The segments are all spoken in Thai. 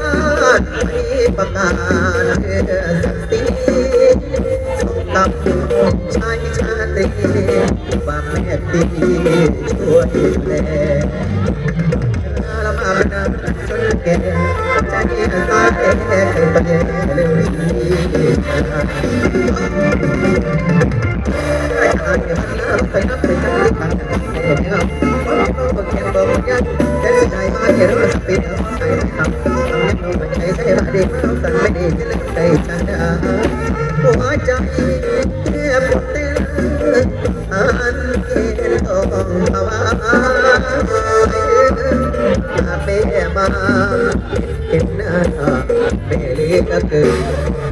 มื่อชาติไม่ประกาศเพื่อสักสีส่งกับชายชาตรีฝากแม่ตีช่วยดูแลละมาเป็นน้ำจนแก่ใจตายแค่เคยไปเลยไอ้ทางเดียวน้ำไปนับไปจังที่ทางกันค เพราะฉันไม่ดีจะเล่นใจฉันดาหัวใจแค่ปวดเต้นอันเกินต้องภาวะอาเปมาเป็นหน้าเปรีก็เกิน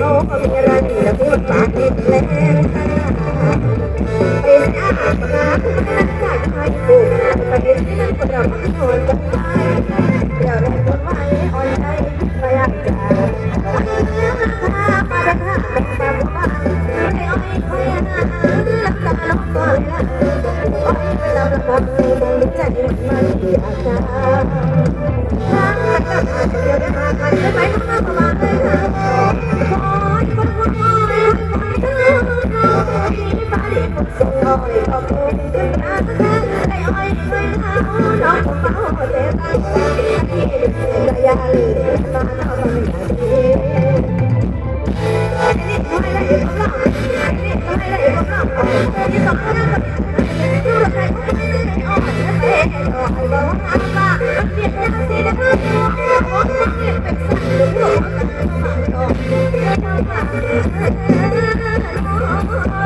เราเขามีอะไรแล้วพูดปากนิดแรงเป็นอาหารปลาคุณไม่ได้จ่ายให้กูแต่เป็นที่นั่นคนเราไม่ทนกันเดี๋ยวเราคนไว้อ่อนใจไปอยากจะข้ามาดังข้าเป็นตาบ้าไม่อ้อยคอยนะรักษาลงก่อนละอ้อยเวลาเราบอกมองใจมันมันอากจะข้าเดี๋ยวจะมากันจะไปข้างหน้าประมา อ้อยขอบคุณขึ้นมาไอ้อ้อยไม่เท้าน้องผมเมาเจ็บใจกระยาลีมาเท่าไม่ได้นี่ไม่ได้ผมเล่านี่ไม่ได้ผมเล่าที่สองนั่นก็ดูรถไฟก็ไม่ได้อ้อยไม่ได้อ้อยบอกว่าว่ามันเปลี่ยนยังสินะโอ้ยเปลี่ยนเป็นสัตว์หรือว่ามันมาต่อไม่ทำมาวั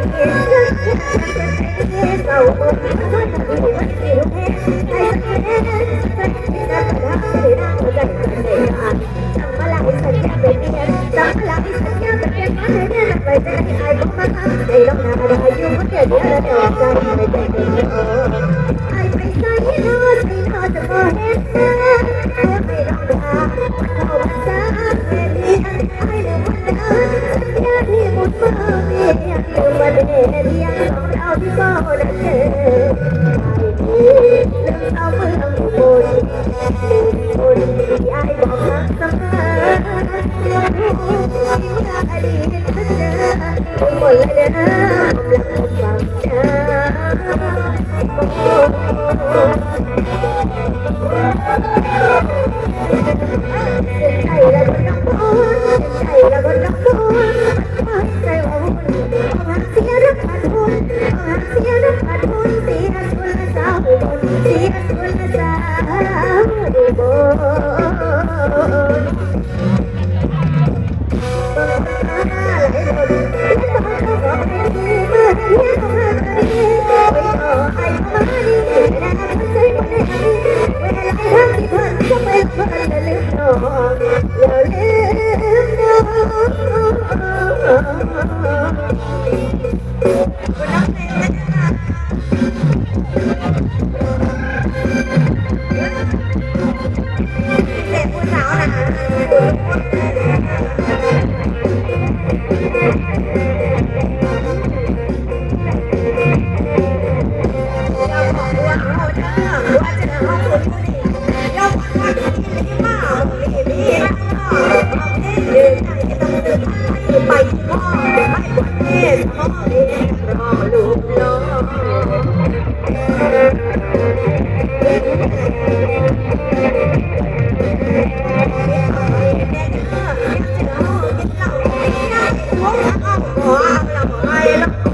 ไอ้ผู้ห น้ำตาเมืองอุบลคนที่อายบอกมาสักครั้งรู้ที่ว่าอดีตมันเนหมดเลยนะรักคนฟังจ้าใจเรก็นักบุญใจเรก็นักบุญใจ Oh, my God. เราให้เราให้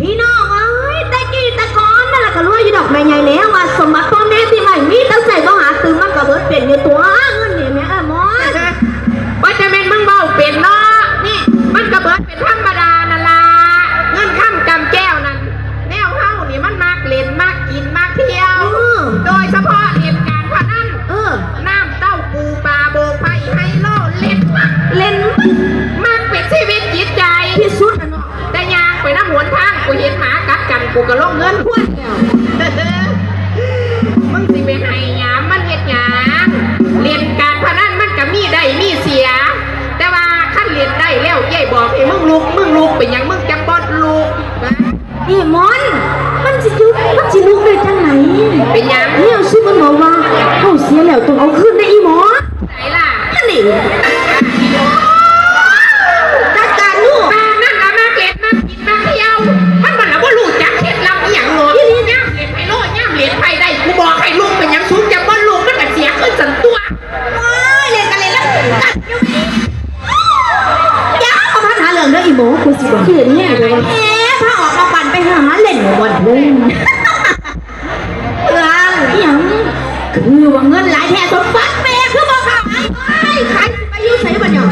พี่น้องเอ้ยแต่กี้แต่ก่อนนั่นแหละก็รวยอยู่ดอกแม่ใหญ่แล้วว่าสมบัติ กูเห็นหมากัดกันกูก็ลองเงินพวดแล้วมึงสิไปให้หยามมันเห็ดหยามเรียนการพนันมันก็มีได้มีเสีย แต่ว่าขั้นเรียนได้แล้วยายบอกให้มึงลุกมึงลุกไปยังมึงจังบอดลุกนะเอ้มอน มันสิยุกมันสิลุกได้จังไหนเป็นยังเนี่ยชื่อมันบอกว่าเขาเสียแล้วต้องเอาขึ้นได้อีหมอนไหนล่ะนี่ ขืนเนี่ยเลยเอ๊ะถ้าออกมาปั่นไปหาเล่นบนเล่นเรื่องย่างคือว่าเงินหลายแท้สมบัติแม่คือบ่ขายขายไปยุ่งใส่บัญญัติ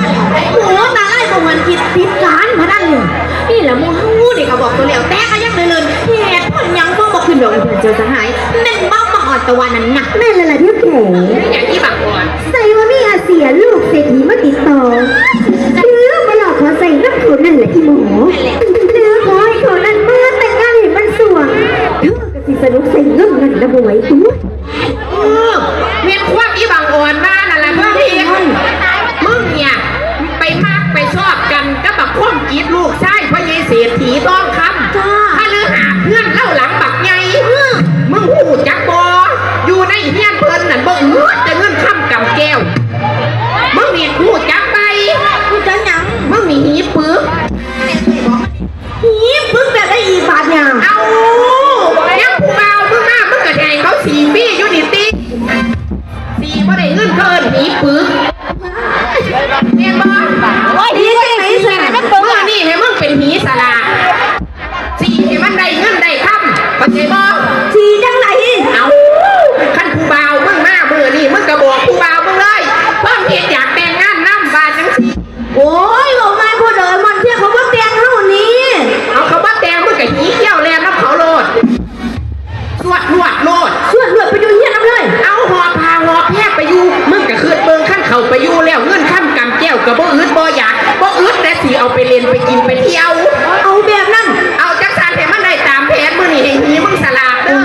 โอ้ตาไล่ประวันคิดติดการมาด้เลยนี่แหละมูฮู้เด็กก็บอกตัวเลี้ยวแต่ก็ยังเลยเลยแหมผนยังบ่บอกขึ้นดอกเจอสหายแม่นบ้ามาออดตะวันนั่นหนักแม่เลยล่ะพี่เก๋อย่างที่บอกก่อใส่ว่ามีอาเสียลูกเศรษฐีมาติดต่อ กินไปเที่ยว เอาแบบนั้น เอาจักสานให้มันได้ตามแผนมื้อนี้ให้หีมึงสลาดเด้อ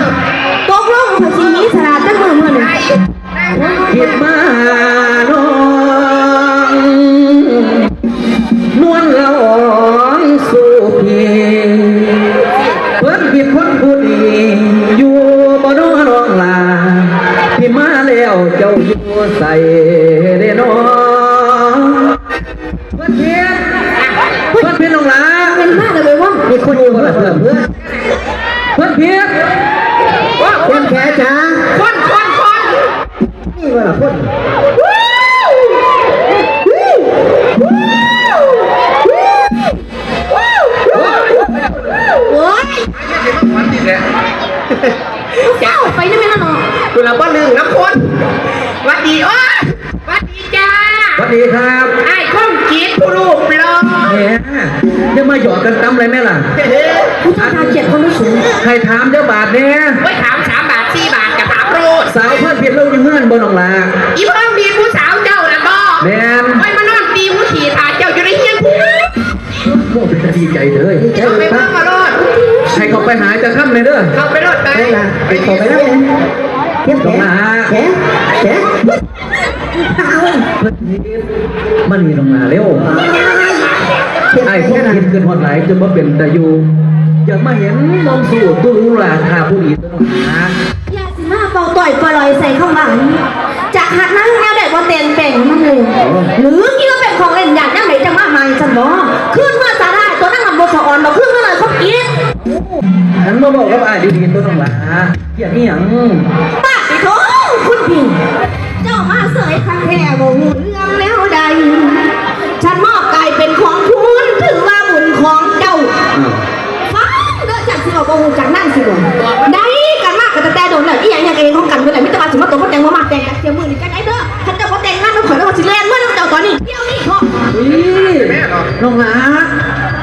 ตกลงเขาสิมีสลาดจังมือมื้อนี่ได้ได้คิดมาน้องนวลละอองสู่พี่เพิ่นผิดคนผู้ดีอยู่บ่น้องน้องลาพี่มาแล้วเจ้าอยู่ใส่เด้น้องเพิ่นผิดเพิ่นผิดน้องลา เป็นมาเลยเว้ยว่า มี คนละเพื่อนเพื่อนเพิ่นว่าคนแค่จ้าคนคนคนนี่ว่าคนโอ้ยเจ้าไปได้ไหมล่ะเนาะกูละบ่ลืมนะคนวัดดีโอ้วัดดีจ้าวัสดีครับไอ้ข้องจีดผู้รูปรอ แหมจะมาหยอกกันตั้มเลยไหมล่ะ ผู้ชายตาเกลียดคนรู้สูงใครถามเจ้าบาทเนี่ยไว้ถามสามบาทสี่บาทกับถามโรดสาวเพื่อนเพียรเล่าอยู่เงื่อนบนหนองลาอีพ่อมีผู้สาวเจ้านะบ่แม่นไว้มานอนตีผู้ขี่ตาเจ้าอยู่ในเฮียนผู้โอ้เป็นตาดีใจเลยเอาไปเพิ่มมาโรดให้เขาไปหาจะค่ำเลยเด้อเข้าไปโรดไปไปขอไปแล้วเทียบหนองลาแขแขเพื่อนนี่มันมีหนองลาเร็ว ไอ้พวกกินเกินหอดไหลายจนมาเป็นตาอยู่อยากมาเห็นมองสู่ตู้ราคาผู้ดีตัวหนองลาอย่าสิมาเป่าต่อยปล่อยใส่เข้ามาจะหักนั่งแนวเด็กว่าเต็นแป่งมันเลยหรือคิดว่าเป็นของเล่นอย่างยังไหนจะมาใหม่ฉันบอกขึ้นเมื่อสาได้ตัวนั่งมันบนสะออนบอกขึ้นเมื่อไรเขากินฉันมาบอกกับไอ้ดีๆตัวหนองลาเกี่ยนี่หยังป้าไปโถคุณพี่เจ้ามาเสยครั้งแท้บ่หูเรื่องแล้วใดฉันมอบ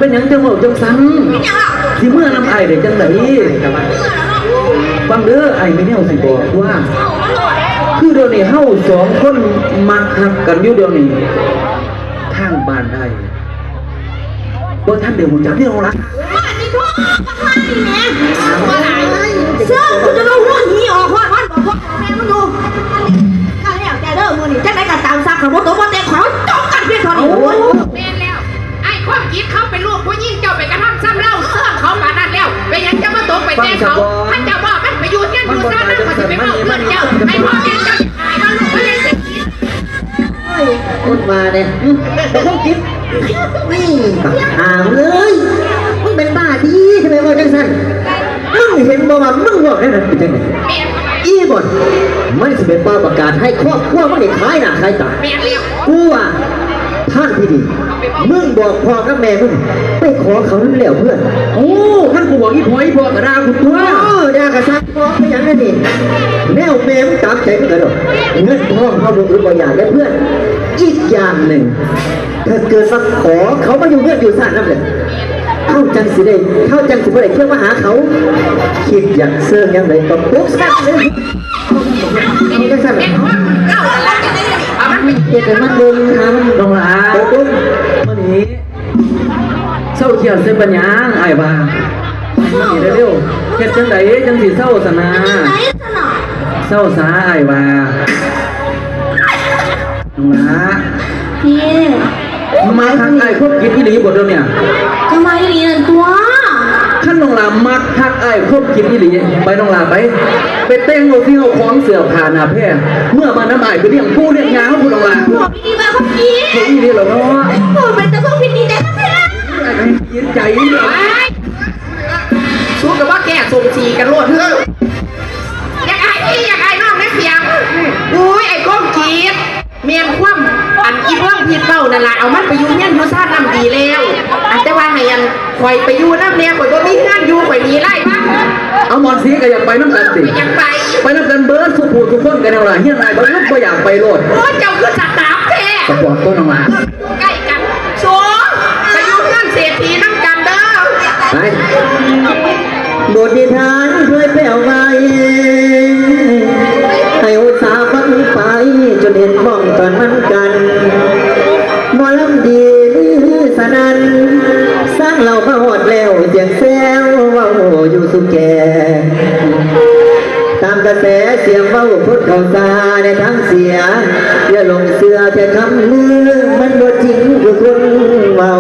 เป็นหยังจังบอกจังสันเป็นหยังล่เมื่อนำไอ้เด็กจังไหนเมื่อแล้วาะฟังเด้อไอ้ไม่แน่สิบอกว่า คือเดี๋ยวนี้เฮาสองคนมักหักกันอยู่เดี๋ยวนี้ทางบ้านได้บ่ท่านเดี๋ยวผมจักที่น้องหลาว่านี่พ่อมาให้แม่ว่าไหนเสื้อคุณจะต้องหัวหนีออกว่าวันบอกพ่อแม่มันดูก็แล้วแต่เด้อมือนี่จังได๋ก็ตามซักขับรถตัวบ่แต่งขอจบกันเพียงเท่านี้ ไอ้ข้องจีดเขาเป็นลูกผู้หญิงเจ้าไปกระทำซ้ำเล่าเสื่อมเขาปานนั้นแล้วไปยังจะมาตกไปแจ้งเขาท่านเจ้าบอกมันไปอยู่เฮียนอยู่ซ่านนั่นเขาสิไปเมาเพื่อนเจ้าไอ้พ่อแม่เจ้าหายมาลูกไม่ได้สิกินคนมาเนี่ยแต่ต้องคิดนี่บักหามเลยมึงเป็นบ้าดีใช่ไหมว่าจังสันมึงเห็นบ่ว่ามึงบอกได้นั่นเป็นจังไงแม่นเข้าไปอีบ่นมันสิเป็นป้าประกาศให้ครอบครัวมันได้ขายหน้าขายตาแม่นแล้วกูว่าท่านพี่ดี มึงบอกพ่อกับแม่มึงไปขอเขานั่นแล้วเพื่อน โอ้ท่านกูบอกอีพอยพ่อกระดาคุณตัวโอ้ยากระซักพ่อไม่อยังนั้นนี่แนวแม่มึงตามใจมึงกันหรอกเงินทองเขาบุกรุกบางอย่างและเพื่อน อีกอย่างหนึ่งถ้าเกิดมาขอเขามาอยู่เงื่อนอยู่ซ่านนั่นเลยเข้าจังสิได้เข้าจังสิบ่ได้เที่ยวมาหาเขา คิดอย่างเสื่องอย่างไรก็ปุ๊บซักเลยเอาจังสั่นแม่นว่าเล่าอะไรเอามันไปเดี๋ยวแต่มันเดินหามันน้องหลาเดี๋ยวปุ๊บวั นนี้เศร้าเขียวเส้นปัญญาไอ้บ้ามานี่เร็วๆเฮ็ดจังไดจังสิเศร้าสนาไหนสนอเศร้าสาไอ้บ้าน้องหลาพี่มาทางไอ้พวกกินที่ดีบทเดียวเนี่ยทำไมเรียนตัวขั้นน้องหลามักทักไอ้พวกกินที่ดีไปน้องหลาไปไปเต้งโลที่เอาของเสือผ่านหน้าแพร่เมื่อมาน้ำไอ้ไปเลี้ยงผู้เลี้ยงงาของคุณน้องหลาหัวพี่ดีมาเขากินเฮ้ยนี่เหรอเนาะ ยินใจเลยไปสู้กับว่าแกส่งสีกันรวดเฮ้ยอยากไอ้พี่อยากไอ้น้องแม่เพียงอุ้ยไอ้ก้มจีดเมียนคว่ำอันอีเพิ่งผิดเป้านั่นแหละเอามันไปอยู่เงี้ยนอยู่ซ่านน้ำดีแล้วอันแต่ว่าให้อันคอยไปอยู่น้ำเนี่ยคอยก็มีงานอยู่คอยหนีไล่บ้างเอาหมอนสีก็อยากไปน้ำกันสิไปยังไปไปน้ำกันเบิร์ดสุภูทุกคนกันเอาล่ะเฮียนไอ้บางลูกก็อยากไปโลดโอ้เจ้าคือสตาฟแท้สปอร์ตต้นน้องหลา ดีษฐานช่วยแป้วไว้ให้อุตสาบังไปจนเห็นมองตอนมันกันมอลำดีสนันสร้างเรามาหอดแล้วเสียงแซวว่าโอยู่สุแก่ตามกระแสเสียงเว้าพุทธเขาตาในทั้งเสียอย่าลงเสือแค่คำลือมันบ่จริงคือคนเมา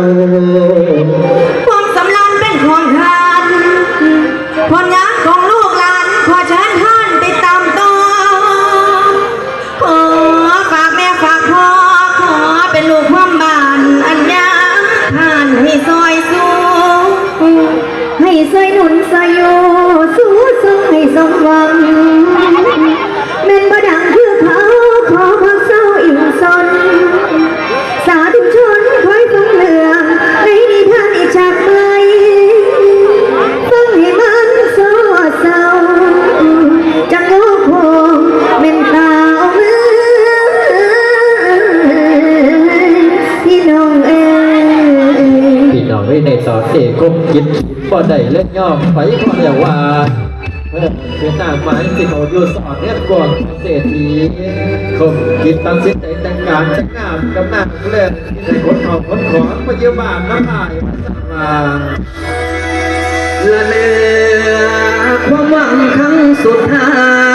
คบกินบ่ได้เล่นย่อไปก็เดียวว่าเพื่อนเป็นหน้าหมายสิเขาอยู่สอนเนี่ยก่อนเศรษฐีคบกินตัดสินใจแต่งการแต่งหน้ากับหน้าเล่นในคนเองคนของมาเยี่ยมบ้านน้ำลายมาสั่งมาและเนื้ความหวังครั้งสุดท้าย